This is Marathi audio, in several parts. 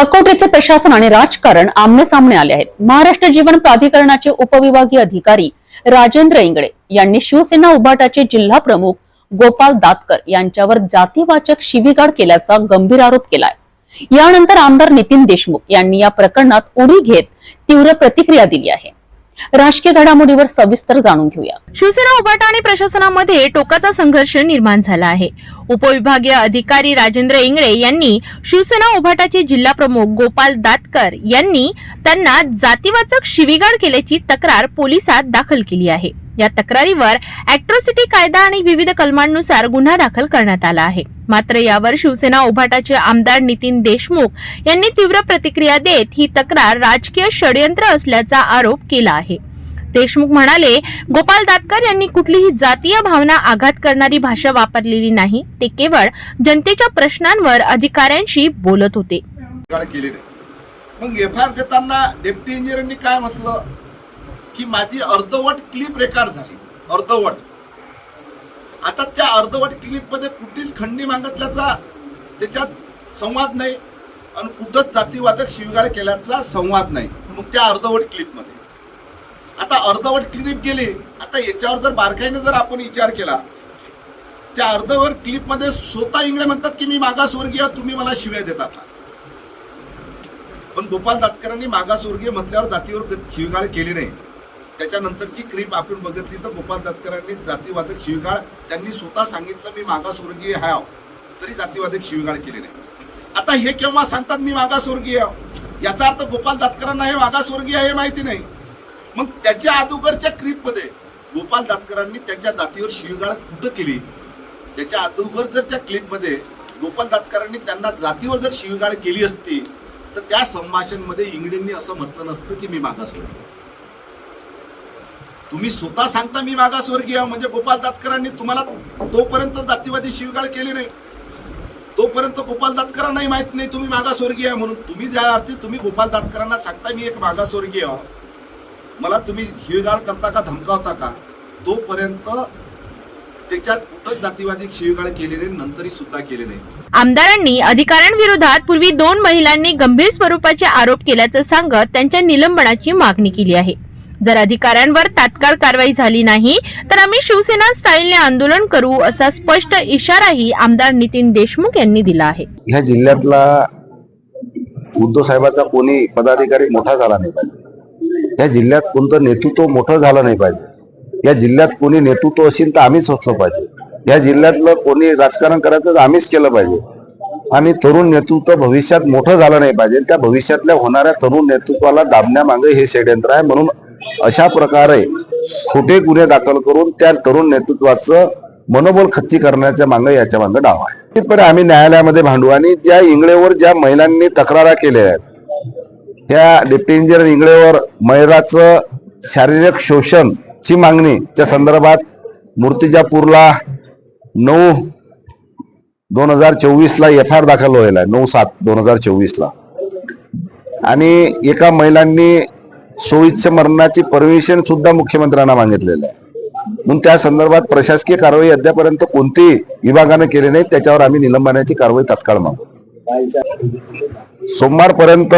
अकोट येथे प्रशासन आणि राजकारण आमने सामने आले आहेत. महाराष्ट्र जीवन प्राधिकरणाचे उपविभागीय अधिकारी राजेंद्र इंगळे यांनी शिवसेना उभाटाचे जिल्हा प्रमुख गोपाल दातकर यांच्यावर जातीवाचक शिवीगाळ केल्याचा गंभीर आरोप केलाय. यानंतर आमदार नितीन देशमुख यांनी या प्रकरणात उडी घेत तीव्र प्रतिक्रिया दिली आहे. राजकीय घडामोडीवर सविस्तर जाणून घेऊया. शिवसेना उभाटा आणि प्रशासनामध्ये टोकाचा संघर्ष निर्माण झाला आहे. उपविभागीय अधिकारी राजेंद्र इंगळे यांनी शिवसेना उभाटाचे जिल्हा प्रमुख गोपाल दातकर यांनी त्यांना जातीवाचक शिवीगाळ केल्याची तक्रार पोलिसात दाखल केली आहे. या तक्रारीवर अॅट्रॉसिटी कायदा आणि विविध कलमांनुसार गुन्हा दाखल करण्यात आला आहे. मात्र यावर शिवसेना उभाटाचे आमदार नितीन देशमुख यांनी तीव्र प्रतिक्रिया देत ही तक्रार राजकीय षडयंत्र असल्याचा आरोप केला आहे. देशमुख म्हणाले गोपाल दातकर यांनी कुठलीही जातीय भावना आघात करणारी भाषा वापरलेली नाही. ते केवळ जनतेच्या प्रश्नांवर अधिकाऱ्यांशी बोलत होते. मग एफ आर देताना डेप्टी इंजिनियरनी काय म्हटलं? की माझी अर्धवट क्लिप रेकॉर्ड झाली. अर्धवट. आता त्या अर्धवट क्लिपमध्ये कुठलीच खंडी मागितल्याचा त्याच्यात संवाद नाही आणि कुठंच जातीवादक शिवगाळ केल्याचा संवाद नाही. मग त्या अर्धवट क्लिपमध्ये आता अर्धवट क्लिप गेली आता याच्यावर जर बारकाईने जर आपण विचार केला त्या अर्धवट क्लिपमध्ये स्वतः इंगळे म्हणतात की मी मागासवर्गीय तुम्ही मला शिव्या देता पण गोपाल दातकरांनी मागासवर्गीय म्हटल्यावर जातीवर शिवगाळ शिवीगाळ केली नाही. त्याच्यानंतरची क्रीप आपण बघितली तर गोपाल दातकरांनी जातीवादक शिवीगाळ त्यांनी स्वतः सांगितलं मी मागासवर्गीय हाव तरी जातीवादक शिवीगाळ केली नाही. आता हे केव्हा सांगतात मी मागासवर्गीय आहे? याचा अर्थ गोपाल दातकरांना हे मागासवर्गीय आहे हे माहिती नाही. मग त्याच्या अदोगरच्या क्रीपमध्ये गोपाल दातकरांनी त्यांच्या जातीवर शिवीगाळ कुठं केली? त्याच्या अदोगर जर त्या क्लिपमध्ये गोपाल दातकरांनी त्यांना जातीवर जर शिवीगाळ केली असती तर त्या संभाषणमध्ये इंगडेंनी असं म्हटलं नसतं की मी मागासवर्गीय तुम्ही स्वतः सांगता मी मागासवर्गीय म्हणजे गोपाल दातकरांनी तुम्हाला तोपर्यंत जातीवादी शिवगाळ केली नाही. तोपर्यंत गोपाल दातकरांनाही माहीत नाही तुम्ही मागासवर्गीय म्हणून. तुम्ही ज्या अर्थी तुम्ही गोपाल दातकरांना सांगता मी एक मागासवर्गीय मला तुम्ही शिवीगाळ करता का धमकावता का? तोपर्यंत त्याच्यात कुठंच जातीवादी शिवीगाळ केली नाही नंतरही सुद्धा केली नाही. आमदारांनी अधिकाऱ्यांविरोधात पूर्वी दोन महिलांनी गंभीर स्वरूपाचे आरोप केल्याचं सांगत त्यांच्या निलंबनाची मागणी केली आहे. जर अधिकाऱ्यांवर तात्काळ कारवाई झाली नाही तर आम्ही शिवसेना स्टाईलने आंदोलन करू असा स्पष्ट इशाराही आमदार नितीन देशमुख यांनी दिला आहे. ह्या जिल्ह्यातला उद्धव साहेबांचा कोणी पदाधिकारी मोठा झाला नाही पाहिजे. या जिल्ह्यात कोणतं नेतृत्व मोठं झालं नाही पाहिजे. या जिल्ह्यात कोणी नेतृत्व असेल तर आम्हीच असलं पाहिजे. या जिल्ह्यातलं कोणी राजकारण करायचं आम्हीच केलं पाहिजे. आणि तरुण नेतृत्व भविष्यात मोठं झालं नाही पाहिजे. त्या भविष्यातल्या होणाऱ्या तरुण नेतृत्वाला दाबण्यामागे हे षडयंत्र आहे. म्हणून अशा प्रकारे खोटे गुन्हे दाखल करून त्या तरुण नेतृत्वाचं मनोबल खच्ची करण्याच्या मागे याच्या मागे डाव आहे. निश्चितपणे आम्ही न्यायालयामध्ये भांडू आणि ज्या इंगळेवर ज्या महिलांनी तक्रारा केल्या आहेत त्या डेप्टी इंजिनियर इंगळेवर महिलाचं शारीरिक शोषण ची मागणीच्या संदर्भात मूर्तिजापूरला नऊ दोन हजार चोवीसला एफ आय आर दाखल व्हायला आहे. नऊ सात दोन हजार चोवीसला. आणि एका महिलांनी सोयीच्छ मरणाची परमिशन सुद्धा मुख्यमंत्र्यांना मागितलेलं आहे. म्हणून त्या संदर्भात प्रशासकीय कारवाई अद्यापर्यंत कोणतीही विभागानं केली नाही त्याच्यावर आम्ही निलंबनाची कारवाई तात्काळ मागू. सोमवारपर्यंत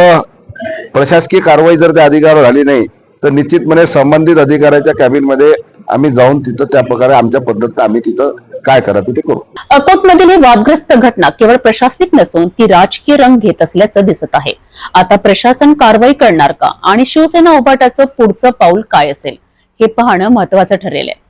प्रशासकीय कारवाई जर त्या अधिकारावर झाली नाही तर निश्चितपणे संबंधित अधिकाऱ्याच्या कॅबिनमध्ये आम्ही जाऊन तिथं त्या प्रकारे आमच्या पद्धतीनं आम्ही तिथं काय करायचं ते करू. अकोटमधील ही वादग्रस्त घटना केवळ प्रशासनिक नसून ती राजकीय रंग घेत असल्याचं दिसत आहे. आता प्रशासन कारवाई करणार का? आणि शिवसेना उभाटाचं पुढचं पाऊल काय असेल? हे पाहणं महत्वाचं ठरेल. आहे